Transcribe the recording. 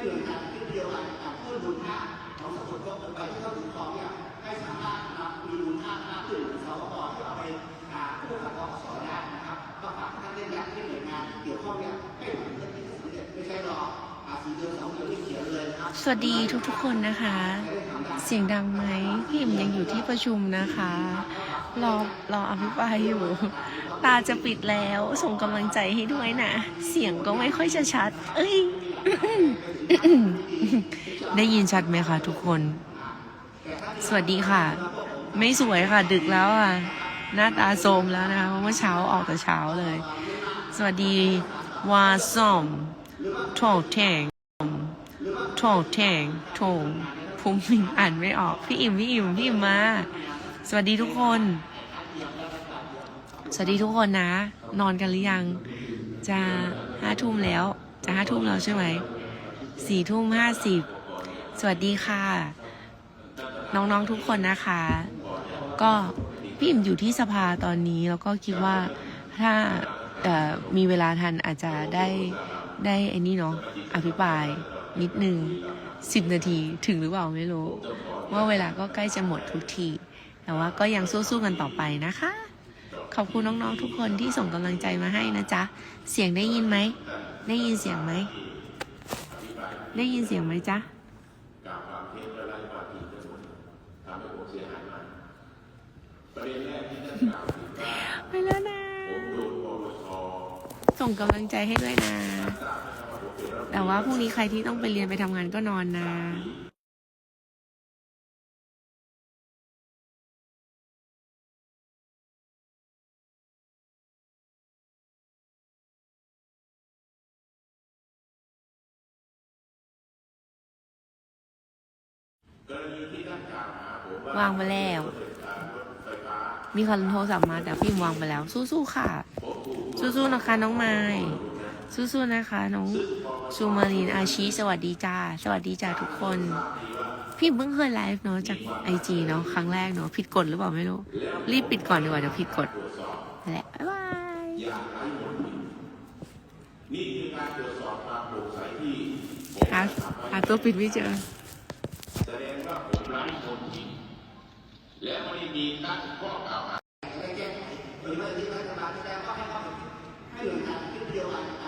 ให้หน่วยงานที่เดียวกันกับเพิ่มมูลค่าของสมุดก็ไปที่เขาถึงของเนี่ยให้สามารถนำมีมูลค่ามากขึ้นสวปที่เอาไปหาผู้ขับอสได้นะครับก็ฝากท่านเน้นย้ำให้หน่วยงานที่เกี่ยวข้องเนี่ยให้ทำเรื่องนี้สำเร็จไม่ใช่รออาสีเดือนสองเดือนที่เขียนเลยนะสวัสดีทุกๆคนนะคะ เสียงดังไหมพี่อิ่มยังอยู่ที่ประชุมนะคะ รอรออภิปรายอยู่ ตาจะปิดแล้วส่งกำลังใจให้ด้วยนะ เสียงก็ไม่ค่อยจะชัด เอ้ย ได้ยินชัดไหมคะทุกคน สวัสดีค่ะ ไม่สวยค่ะ ดึกแล้วอะ หน้าตาโทรมแล้วนะคะเพราะว่าเช้าออกแต่เช้าเลย สวัสดีวาซอมโถแทงโถแทงโถงภูมิมินอ่านไม่ออก พี่อิ่ม พี่อิ่ม พี่อิ่มมา สวัสดีทุกคน สวัสดีทุกคนนะ นอนกันหรือยัง จะห้าทุ่มแล้ว จะห้าทุ่มแล้วใช่ไหมสี่ทุ่มห้าสิบสวัสดีค่ะ น้องๆทุกคนนะคะ ก็พี่อิ่มอยู่ที่สภาตอนนี้แล้วก็คิดว่าถ้าเอ่มีเวลาทันอาจจะได้ได้ไอ้นี่เนาะอภิปรายนิดนึงสิบนาทีถึงหรือเปล่าไม่รู้ ว่าเวลาก็ใกล้จะหมดทุกที แต่ว่าก็ยังสู้ๆกันต่อไปนะคะ ขอบคุณน้องๆทุกคนที่ส่งกำลังใจมาให้นะจ๊ะ เสียงได้ยินไหม ได้ยินเสียงไหม ได้ยินเสียงไหมจ๊ะไปแล้วนะ ส่งกำลังใจให้ด้วยนะ แต่ว่าพรุ่งนี้ใครที่ต้องไปเรียนไปทำงานก็นอนนะ วางมาแล้ว มีคนโทรศัพท์มาแต่พี่วางไปแล้ว สู้ๆค่ะ สู้ๆนะคะน้องไม้สู้ๆนะคะ น้องซูมารีนอาชีสวัสดีจ้า สวัสดีจ้าทุกคน พี่เพิ่งเคยไลฟ์เนาะจากไอจีเนาะครั้งแรกเนาะผิดกฎหรือเปล่าไม่รู้ รีบปิดก่อนดีกว่าเดี๋ยวผิดกฎนั่นแหละบ๊ายบายหาหาตัวปิดไม่เจอ ดงว่าผมล้ายคนจริงและไม่มีตั้ข้อกล่าวหาไม่เก่งหรือไม่ที่รัฐบาลที่แวก็ให้